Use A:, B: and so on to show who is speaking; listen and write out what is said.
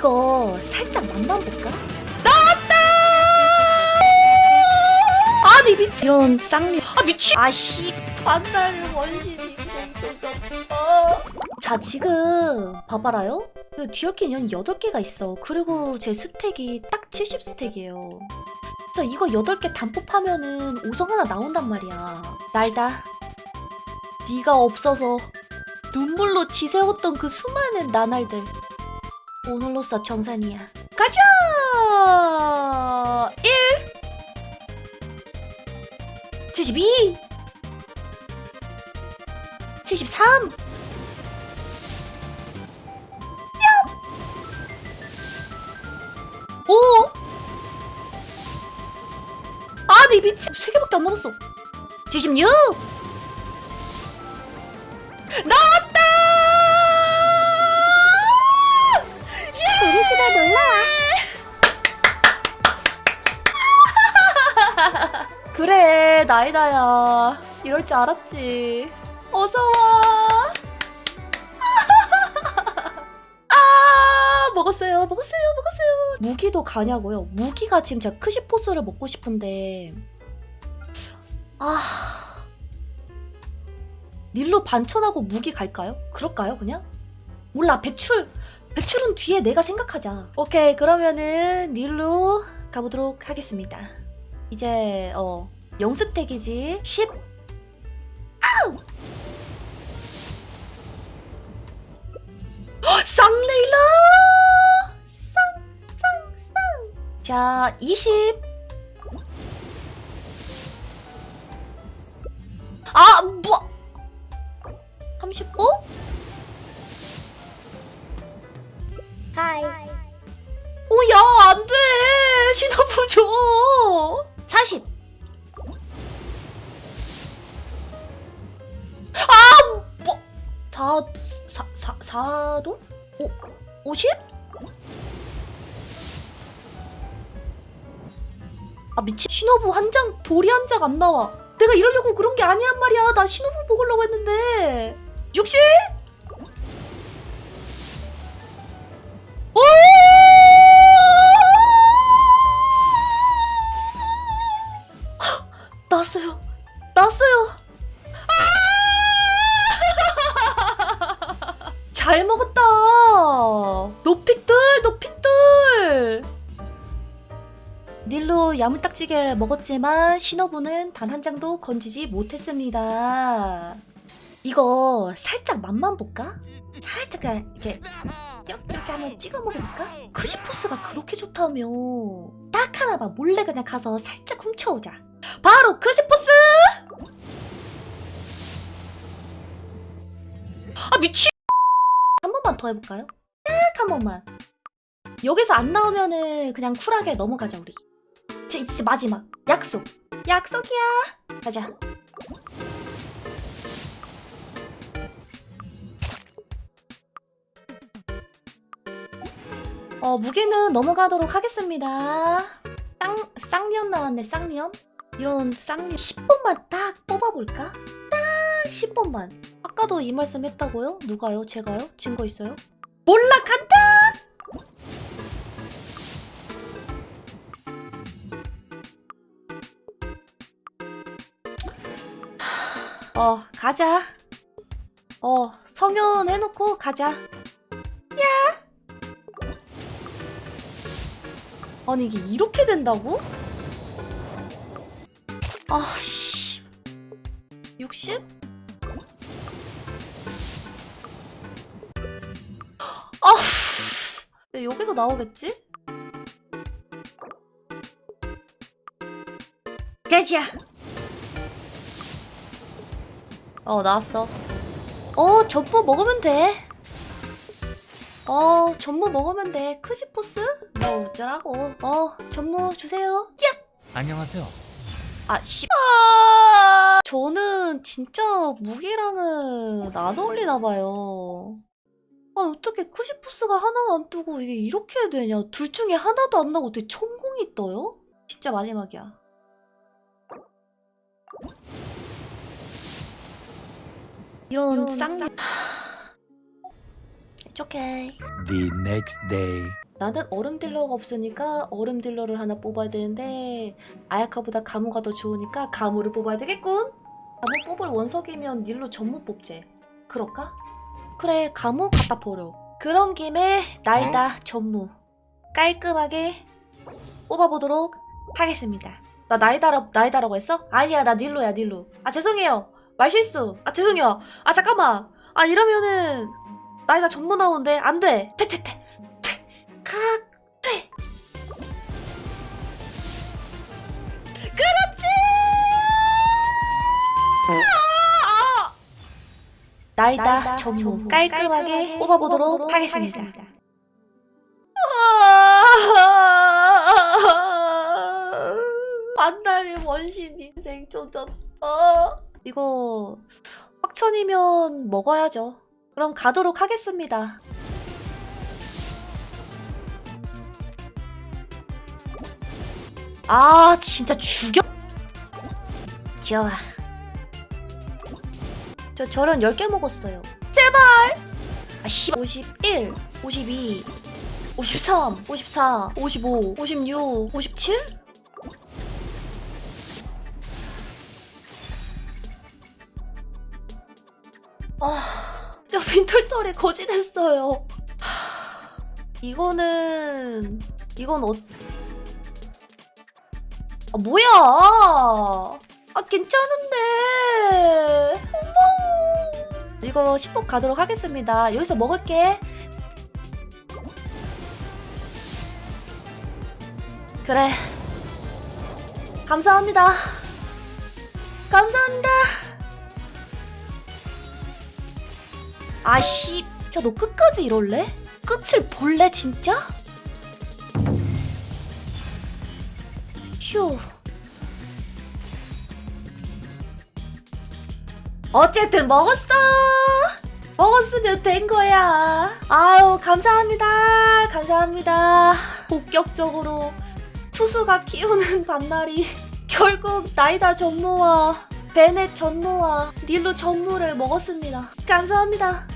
A: 이거 살짝 맛만 볼까? 나왔다! 아니 미친. 이런 쌍리. 아 미친. 아씨. 만날 원신이 자 지금 봐봐라요. 그 뒤얽힌 연 8개가 있어. 그리고 제 스택이 딱 70스택이에요. 그래서 이거 8개 단법하면은 5성 하나 나온단 말이야. 날다. 네가 없어서 눈물로 지새웠던 그 수많은 나날들 오늘로써 정산이야. 가자! 1 72 73 5 아니 미친. 3개밖에 안 남았어. 76 나 그래 나이다야. 이럴 줄 알았지. 어서 와. 아 먹었어요 먹었어요 먹었어요. 무기도 가냐고요? 무기가 지금 제가 크시포스를 먹고 싶은데. 아. 닐로 반천하고 무기 갈까요? 그럴까요 그냥? 몰라 배출. 배출은 뒤에 내가 생각하자. 오케이 그러면은 닐로 가보도록 하겠습니다. 이제 어 영스택이지 10 아우 헉, 쌍레일라 쌍쌍쌍 자 20 아, 뭐 35?
B: 하이.
A: 오, 야, 안 돼! 신호부 줘! 40! 4, 4, 4도? 오, 50? 아, 미친. 신호부 한 장, 돌이 한 장 안 나와. 내가 이러려고 그런 게 아니란 말이야. 나 신호부 먹으려고 했는데. 60? 오! 나왔어요. 닐로 야물딱지게 먹었지만 신호부는 단 한 장도 건지지 못했습니다. 이거 살짝 맛만 볼까? 살짝 그냥 이렇게 이렇게, 한번 찍어 먹어볼까? 크시포스가 그렇게 좋다며 딱 하나 봐 몰래 그냥 가서 살짝 훔쳐오자 바로 크시포스! 아 미친 한 번만 더 해볼까요? 딱 한 번만 여기서 안 나오면은 그냥 쿨하게 넘어가자 우리 진- 진짜 마지막 약속 약속이야 가자 어, 무게는 넘어가도록 하겠습니다. 쌍, 쌍면 나왔네, 쌍면. 이런 쌍면 10번만 딱 뽑아볼까? 딱 10번만. 아까도 이 말씀 했다고요? 누가요? 제가요? 증거 있어요? 간 어, 가자. 어, 성현 해놓고 가자. 아니 이게 이렇게 된다고? 아 씨 60? 아 네, 여기서 나오겠지? 가자 어 나왔어 어 전부 먹으면 돼 어, 전무 먹으면 돼. 크시포스? 뭐 어쩌라고. 어, 전무 주세요. 야!
C: 안녕하세요.
A: 아, 씨. 아, 저는 진짜 무기랑은 안 어울리나 봐요. 아, 어떻게 크시포스가 하나가 안 뜨고 이게 이렇게 되냐. 둘 중에 하나도 안 나고 어떻게 천공이 떠요? 진짜 마지막이야.
B: 이런,
A: 쌍... It's okay.
D: The next day.
A: 나는 얼음 딜러가 없으니까 얼음 딜러를 하나 뽑아야 되는데 아야카보다 가무가 더 좋으니까 가무를 뽑아야 되겠군. 가무 뽑을 원석이면 닐로 전무 뽑지. 그럴까? 그래 가무 갖다 버려. 그런 김에 나이다 전무 깔끔하게 뽑아보도록 하겠습니다. 나 나이다라 나이다라고 했어? 아니야 나 닐로야 닐로. 아 죄송해요 말실수. 아 죄송해요. 아 잠깐만. 아 이러면은 나이다 전무 나오는데 안 돼. 퇴퇴퇴 퇴. 각 퇴. 그렇지. 아, 아. 나이다 전무 깔끔하게 뽑아보도록 하겠습니다. 만날의 원신 인생 조졌다. 이거 확천이면 먹어야죠. 그럼 가도록 하겠습니다. 아 진짜 죽여. 좋아. 저 저런 10개 먹었어요. 제발. 아 씨. 51, 52, 53, 54, 55, 56, 57? 아, 저 빈털털에 거짓했어요. 하, 이거는 이건 어? 아 뭐야? 아 괜찮은데. 어머. 이거 10복 가도록 하겠습니다. 여기서 먹을게. 그래. 감사합니다. 감사합니다. 아씨, 진짜 너 끝까지 이럴래? 끝을 볼래 진짜? 휴. 어쨌든 먹었어. 먹었으면 된 거야. 아유, 감사합니다. 감사합니다. 본격적으로 투수가 키우는 반날이 결국 나이다 전무와 베넷 전무와 닐로 전무를 먹었습니다. 감사합니다.